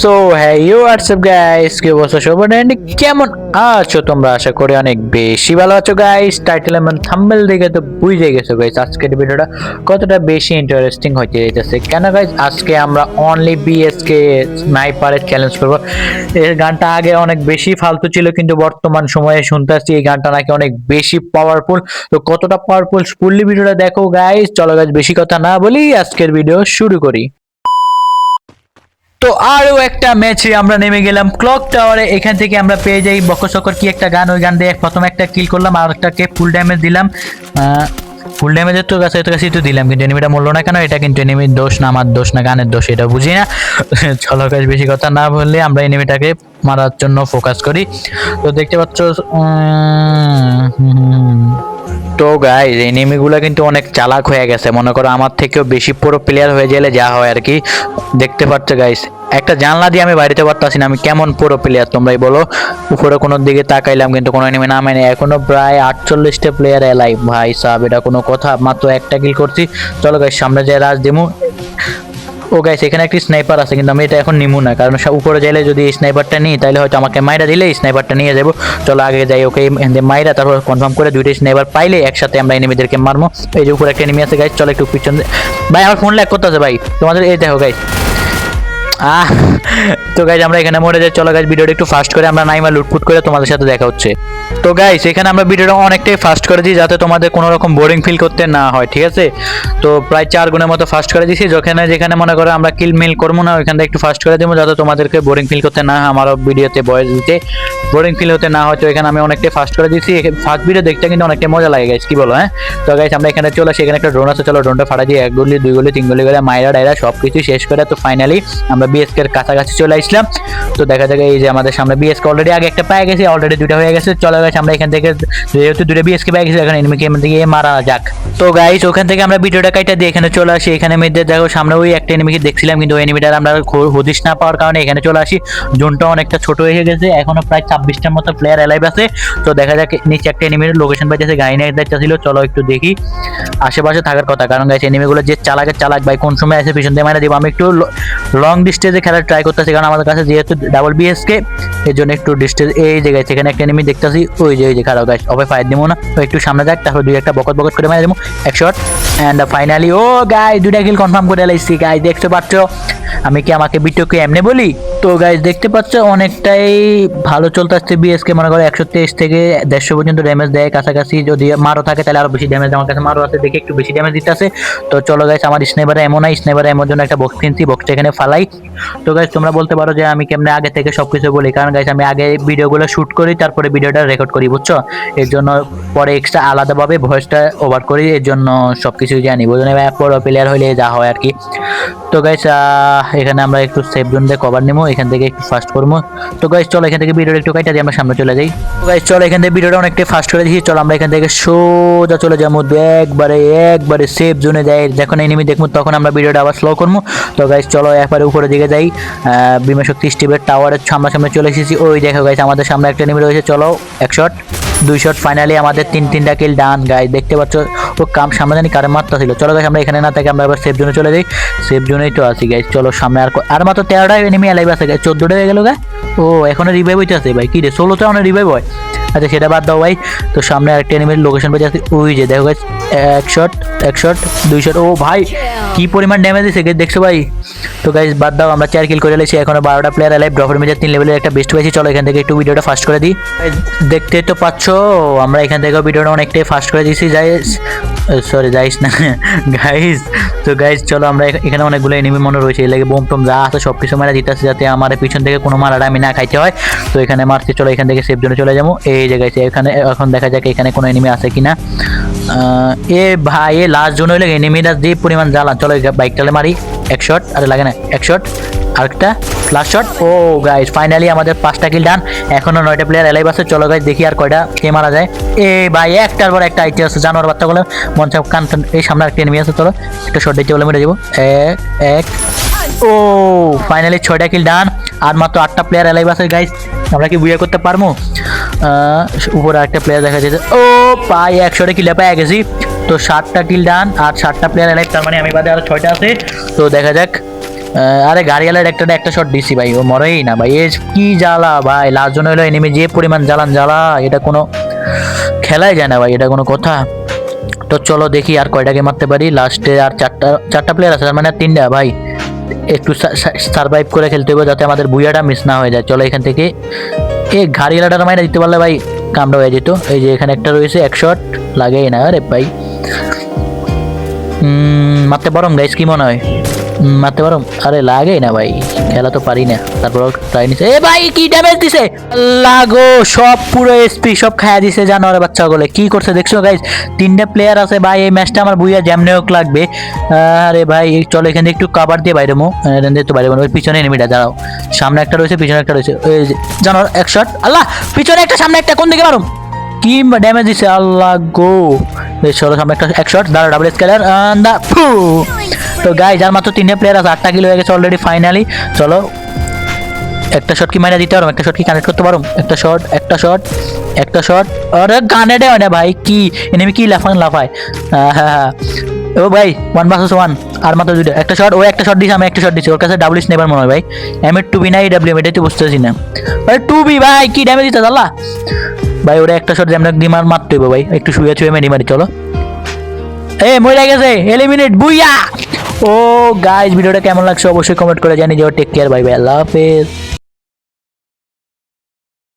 So হ্যাঁ you WhatsApp guys কি অবস্থা? সবার এন্ড কেমন আছো তোমরা? আশা করি অনেক বেশি ভালো আছো গাইস টাইটেল এবং থাম্বনেল দেখে তো বুঝে গেছো গাইস আজকের ভিডিওটা কতটা বেশি ইন্টারেস্টিং হতে যাইতেছে। কেন গাইস আজকে আমরা অনলি বিএসকে স্নাইপারের চ্যালেঞ্জ করব। এই গানটা আগে অনেক বেশি ফালতু ছিল, কিন্তু বর্তমান সময়ে শুনতে আসছি এই গানটা নাকি অনেক বেশি পাওয়ারফুল তো কতটা পাওয়ারফুল ফুললি ভিডিওটা দেখো গাইস চলো গাইস বেশি কথা না বলি আজকের ভিডিও শুরু করি। তো আরও একটা ম্যাচে আমরা নেমে গেলাম। ক্লক টাওয়ারে এখান থেকে আমরা পেয়ে যাই। বকসকর কি একটা গান? ওই গান দিয়ে প্রথম একটা কিল করলাম, আর একটাকে ফুল ড্যামেজ দিলাম। ফুল ড্যামেজের তো কাছে কাছে তো দিলাম, কিন্তু এনিমিটা মরলো না কেন? এটা কিন্তু এনিমির দোষ না, আমার দোষ না, গানের দোষ, এটা বুঝি না। চলো কাজ বেশি কথা না বললে আমরা এনিমিটাকে মারার জন্য ফোকাস করি। তো দেখতে পাচ্ছ তো গাই এনিমিগুলো কিন্তু অনেক চালাক হয়ে গেছে। মনে করো আমার থেকেও বেশি পুরো প্লেয়ার হয়ে গেলে যা হয় আর কি। দেখতে পাচ্ছ গাইস একটা জানলা দিয়ে আমি বাড়িতে পারতাছি না, আমি কেমন পুরো প্লেয়ার তোমরাই বলো? উপরে কোনো দিকে তাকাইলাম কিন্তু কোনো এনিমি নামে নেই। এখনও প্রায় আটচল্লিশটা প্লেয়ার এলাই ভাই সাহেব, এটা কোনো কথা, মাত্র একটা কিল করছি। চলো গাইস সামনে যাই রাজ দিমু। ও গাইস এখানে একটি স্নাইপার আছে, কিন্তু আমি এটা এখন নিমু না, কারণ উপরে যাইলে যদি এই স্নাইপারটা নিই তাহলে হয়তো আমাকে মাইরা দিলে স্নাইপারটা নিয়ে যাব। চলো আগে যাই, ওকে মাইরা, তারপর কনফার্ম করে দুইটা স্নাইপার পাইলে একসাথে আমরা এনিমিদেরকে মারবো এই যে উপরে একটা এনিমি আছে গাইস চলো একটু পিছন ভাই, আমার ফোন ল্যাগ করতেছে ভাই। তোমাদের এই দেখো গাইস আহ, তো গাইজ আমরা এখানে মরে যাই। চলো গাইজ ভিডিওটা একটু ফাস্ট করে আমরা নাইমা লুটপুট করে তোমাদের সাথে দেখা হচ্ছে। তো গাইজ এখানে আমরা ভিডিওটা অনেকটাই ফাস্ট করে দিই যাতে তোমাদের কোনো রকম বোরিং ফিল করতে না হয়, ঠিক আছে? তো প্রায় চার গুণের মতো ফাস্ট করে দিছি যেখানে যেখানে মনে করো আমরা কিল মিল করব না, ওইখান থেকে একটু ফাস্ট করে দেবো যাতে তোমাদেরকে বোরিং ফিল করতে না আমারও ভিডিওতে বয়স দিতে বোরিং ফিল হতে না হয়, তো এখানে আমি অনেকটাই ফাস্ট করে দিচ্ছি ফার্স্ট ভিডিও দেখতে কিন্তু অনেকটাই মজা লাগে গাইজ কি বলো হ্যাঁ? তো গাইজ আমরা এখানে চলে আসি, এখানে একটা ড্রোন আছে, চলো ড্রোনটা ফাটা দিয়ে এক গুলি, দুই গুলি, তিন গুলি করে, মাইরা ডাইরা সব কিছু শেষ করে, তো ফাইনালি আমরা বিএসকে এর কাছাকাছি চলে আসলাম। তো দেখা যাক এই যে আমাদের সামনে বিএসকে অলরেডি আগে একটা পেয়ে গেছে অলরেডি দুইটা হয়ে গেছে, চলে গেছে, আমরা এখান থেকে যেহেতু দুটো বিএসকে পেয়ে গেছি, এখন এনিমিকে এমন থেকে মারা যাক। তো গাইজ ওখান থেকে আমরা ভিডিওটা কাইটা দিয়ে এখানে চলে আসি। এখানে মেয়েদের দেখো, সামনে ওই একটা এনিমিকে দেখছিলাম, কিন্তু ওই এনিমিটার আমরা হদিশ না পাওয়ার কারণে এখানে চলে আসি। জোনটা অনেকটা ছোট হয়ে গেছে, এখনও প্রায় ছাব্বিশটার মতো প্লেয়ার অ্যালাইভ আছে। তো দেখা যাক, নিচে একটা এনিমির লোকেশন পাইতেছে, গাড়ি নিয়ে যাচ্ছিল চলো একটু দেখি। আশেপাশে থাকার কথা, কারণ গাইছে এনিমিগুলো যে চালাকে চালাক, ভাই, কোন সময় এসে পিছন দিয়ে মারা দিব। আমি একটু লং ডিস্টেন্সে খেলার ট্রাই করতেছি, কারণ আমাদের কাছে যেহেতু ডাবল বিএসকে এর জন্য একটু ডিস্টেন্স এই যে গাইছে এখানে একটা এনিমি দেখতেছি ওই যে ওই যে, খারাপ গাছ অফে ফায়ার দিব না। তো একটু সামনে যাক, তারপর দুই একটা বকত বকত করে মারা দেবো এক shot and finally oh guy দুইটা কিল কনফার্ম করে লাইছি গাই দেখতে পাচ্ছ? আমি কি আমাকে বিটকে এমনি বলি? তো গাইজ দেখতে পাচ্ছ অনেকটাই ভালো চলতে আসছে বিএসকে মনে করো একশো তেইশ থেকে দেড়শো পর্যন্ত ড্যামেজ দেয়। কাছাকাছি যদি মারো থাকে, তাহলে আরও বেশি ড্যামেজ আমার কাছে মারো আছে, দেখে একটু বেশি ড্যামেজ দিতে আছে। তো চলো গাইজ আমার স্নেবারে এমন নাই স্নেবারে এমন জন্য একটা বক্স কিনছি বক্সটা এখানে ফালাই। তো গাইজ তোমরা বলতে পারো যে আমি কেমনে আগে থেকে সবকিছু বলি। কারণ গাইজ আমি আগে ভিডিওগুলো শুট করি, তারপরে ভিডিওটা রেকর্ড করি, বুঝছ? এর জন্য পরে এক্সট্রা আলাদাভাবে ভয়েসটা ওভার করি, এর জন্য সবকিছু জানি বুঝলেন ভাই? বড় প্লেয়ার হলে যা হয় আর কি। তো গাইস এখানে আমরা একটু সেফ জোন দিয়ে কভার নেব এখান থেকে একটু ফাস্ট করব তো গাইস চলো এখান থেকে ভিডিওটা একটু কাটা দিয়ে আমরা সামনে চলে যাই। তো গাইস চলো এখান থেকে ভিডিওটা অনেকটাই ফাস্ট করে দিয়েছি চলো আমরা এখান থেকে সোজা চলে যাব একবারে একবারে সেফ জোনে যাই। যখন এনিমি দেখব তখন আমরা ভিডিওটা আবার স্লো করব তো গাইস চলো একবারে উপরে দিকে যাই। বিমা শক্তি স্টিভের টাওয়ারের সামনাসামনি চলে এসেছি। ওই দেখো গাইস আমাদের সামনে একটা এনিমি রয়েছে, চলো, এক শট দুই শট ফাইনালি আমাদের তিন তিনটা কিল ডান গাইস দেখতে পাচ্ছ, ও কাম সামনে জানি কারে মারতা ছিল। চলো গাইস আমরা এখানে না থেকে, আমরা এবার সেফ জোনে চলে যাই। সেফ জোনেই তো আছি গাইস চলো, সামনে আর আর মাত্র তেরোটা এনিমি অ্যালাইভ আছে গাইস চোদ্দোটা হয়ে গেল গা ও, এখনও রিভাইভ হইতে আছে ভাই। কি রে ষোলোতে অনেক রিভাইভ হয়? আচ্ছা সেটা বাদ দাও, ভাই। তো সামনে আরেকটা এনিমির লোকেশন পেয়ে আছে ওই যে, দেখো গাইস এক শট এক শট দুই শট ও, ভাই, কি পরিমাণ ড্যামেজ দিছে দেখছ, ভাই? তো গাইস বাদ দাও, আমরা চার কিল করে লেছি এখনও বারোটা প্লেয়ার অ্যালাইভ ড্রপের মেজার তিন লেভেলের একটা বেস্ট পেয়েছি। চলো এখান থেকে একটু ভিডিওটা ফাস্ট করে দিই। দেখতে তো পাচ্ছ, আমরা এখান থেকে ভিডিওটা অনেকটাই ফাস্ট করে দিয়েছি যাই সরি যাইস না। গাইস তো গাইস চলো আমরা এখানে অনেকগুলো এনিমি মনে রয়েছে, এই লাগে বোম টোম যা আছে সব কিছু মারা দিতেছে, যাতে আমার পিছন থেকে কোনো মারাটা আমি না খাইতে হয়। তো এখানে মারছি, চলো এখান থেকে সেফ জোনে চলে যাব। এই যে গাইছে এখানে, এখন দেখা যাক এখানে কোনো এনিমি আছে কি না এ ভাই, এ লাস্ট জোন হইলে এনিমিটা যে পরিমাণ জ্বালা চলো বাইক টালে মারি। এক শট আরে লাগে না, এক শট আরেকটা last shot oh guys finally আমাদের পাঁচটা কিল ডান এখনও নয়টা প্লেয়ার এলাইভ আছে, চলো গাইস দেখি আর কয়টা কে মারা যায়। এ ভাই, একটার পর একটা আইটি আছে, জানোয়ার বাচ্চাগুলো মন চাপ কান এই সামনে একটা এনিমি আছে, চলো, একটা শট দিতে বলে মেরে যাব। এক এক, ও ফাইনালি ছয়টা কিল ডান আর মাত্র আটটা প্লেয়ার এলাইভ আছে গাইস আমরা কি বুঝে করতে পারব? উপরে একটা প্লেয়ার দেখা যাচ্ছে, ও পাই একশোটা কিলে পেয়ে গেছি, তো ষাটটা কিল ডান আর ষাটটা প্লেয়ার এলাইভ তার মানে আমি বাদে আরও ছয়টা আছে তো দেখা যাক। আরে গাড়িওয়ালার একটা একটা শট দিছি ভাই, ও মরেই না ভাই। এ কি জ্বালা ভাই লাস্ট জন হলো এনিমি যে পরিমাণ জ্বালান জ্বালা, এটা কোনো খেলাই যায় না ভাই, এটা কোনো কথা। তো চলো দেখি আর কয়টাকে মারতে পারি। লাস্টে আর চারটা চারটা প্লেয়ার আছে, তার মানে আর তিনটা ভাই। একটু সার্ভাইভ করে খেলতে হবে যাতে আমাদের বুইয়াটা মিস না হয়ে যায়। চলো এখান থেকে। এ গাড়িওয়ালাটার মাইনে দিতে পারলে ভাই কামটা হয়ে যেত। এই যে এখানে একটা রয়েছে, এক শট লাগেই না, আরে ভাই। মারতে পারো গাইস কি মনে হয়? মারতে পারো? আরে লাগেই না ভাই, খেলা তো পারি না। তারপর ট্রাই নিছে। এ ভাই, কি ড্যামেজ দিছে? লাগো সব পুরো এসপি সব খায়া দিছে জানোয়ারের বাচ্চাগুলো। কি করছে দেখছ গাইস তিনটা প্লেয়ার আছে ভাই, এই ম্যাচটা আমার বুইয়া জ্যামনে হোক লাগবে। আরে ভাই, চলো এখানে একটু কাবার দিয়ে বাইরে মো। এখান দিয়ে তো বাইরে ওই পিছনে এনিমিটা দাঁড়াও। সামনে একটা রয়েছে, পিছনে একটা রয়েছে। ওই জানোয়ার, এক শট আল্লাহ, পিছনে একটা, সামনে একটা, কোন দিকে মারুম? কি ড্যামেজ দিছে? আল্লাহ গো। চলো, সামনে একটা, এক শট দাঁড়া ডাবল স্কেলার দা, ফু। তো গাই যার মাত্র তিনটে প্লেয়ার আছে, আটটা কিলো হয়ে গেছে অলরেডি ফাইনালি চলো, একটা শট কি মাইনে দিতে পারো? একটা শট কি কানেক্ট করতে পারো? একটা শট একটা শট একটা শট আরে, গানে হয় না ভাই, কি? এনেমি কি লাফান লাফায়। হ্যাঁ হ্যাঁ ও ভাই ওয়ান ভার্সেস ওয়ান আর মাত্র দুটো একটা শট ও একটা শট দিছে, আমি একটা শট দিছি। ওর কাছে ডাবল স্নেপার মনে হয় ভাই। এম এর টু বি নাই ডাব্লিউ এটাই তো বুঝতেছি না। আরে টু বি ভাই, কি ড্যামেজ দিতে আল্লাহ ভাই, ওরা একটা শট আমরা ডিমার মারতে ভাই। একটু শুয়ে ছুয়ে মেরি, মারি, চলো। এ মরে গেছে এলিমিনেট বুইয়া! ও গাইজ ভিডিওটা কেমন লাগছে অবশ্যই কমেন্ট করে জানি যে টেক কেয়ার বাই বাই আল্লাহ হাফেজ।